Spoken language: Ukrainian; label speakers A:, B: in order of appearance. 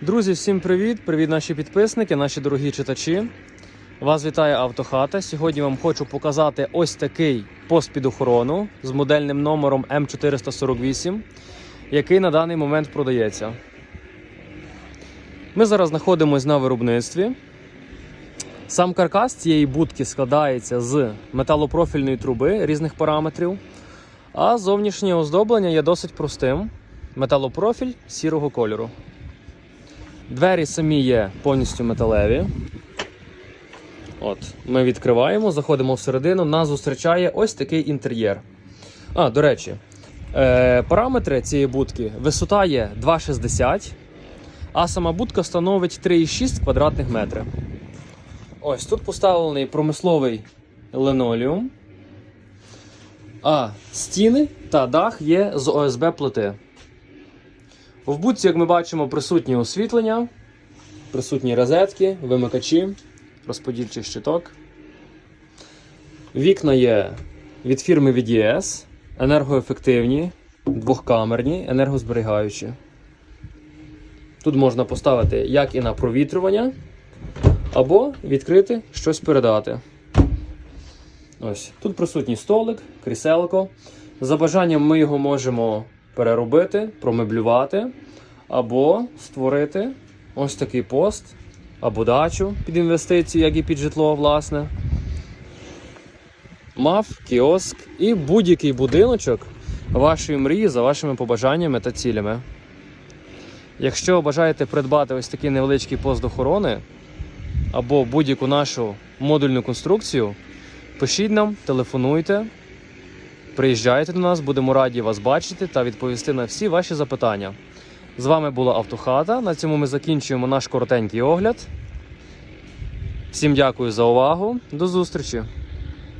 A: Друзі, всім привіт! Привіт, наші підписники, наші дорогі читачі. Вас вітає Автохата. Сьогодні вам хочу показати ось такий пост під охорону з модельним номером М448, який на даний момент продається. Ми зараз знаходимося на виробництві. Сам каркас цієї будки складається з металопрофільної труби різних параметрів, а зовнішнє оздоблення є досить простим. Металопрофіль сірого кольору. Двері самі є повністю металеві. От, Ми відкриваємо, заходимо всередину, нас зустрічає ось такий інтер'єр. А, до речі, е, параметри цієї будки висота є 2,60, а сама будка становить 3,6 квадратних метри. Ось тут поставлений промисловий линолеум. А стіни та дах є з ОСБ плити. В будці, як ми бачимо, присутнє освітлення, присутні розетки, вимикачі, розподільчий щиток. Вікна є від фірми VDS, енергоефективні, двохкамерні, енергозберігаючі. Тут можна поставити як і на провітрювання, або відкрити щось передати. Ось. Тут присутній столик, кріселко. За бажанням ми його можемо переробити, промеблювати, або створити ось такий пост, або дачу під інвестиції, як і під житло, власне. Мав, кіоск і будь-який будиночок вашої мрії за вашими побажаннями та цілями. Якщо бажаєте придбати ось такий невеличкий пост охорони або будь-яку нашу модульну конструкцію, пишіть нам, телефонуйте. Приїжджайте до нас, будемо раді вас бачити та відповісти на всі ваші запитання. З вами була Автохата. На цьому ми закінчуємо наш коротенький огляд. Всім дякую за увагу. До зустрічі!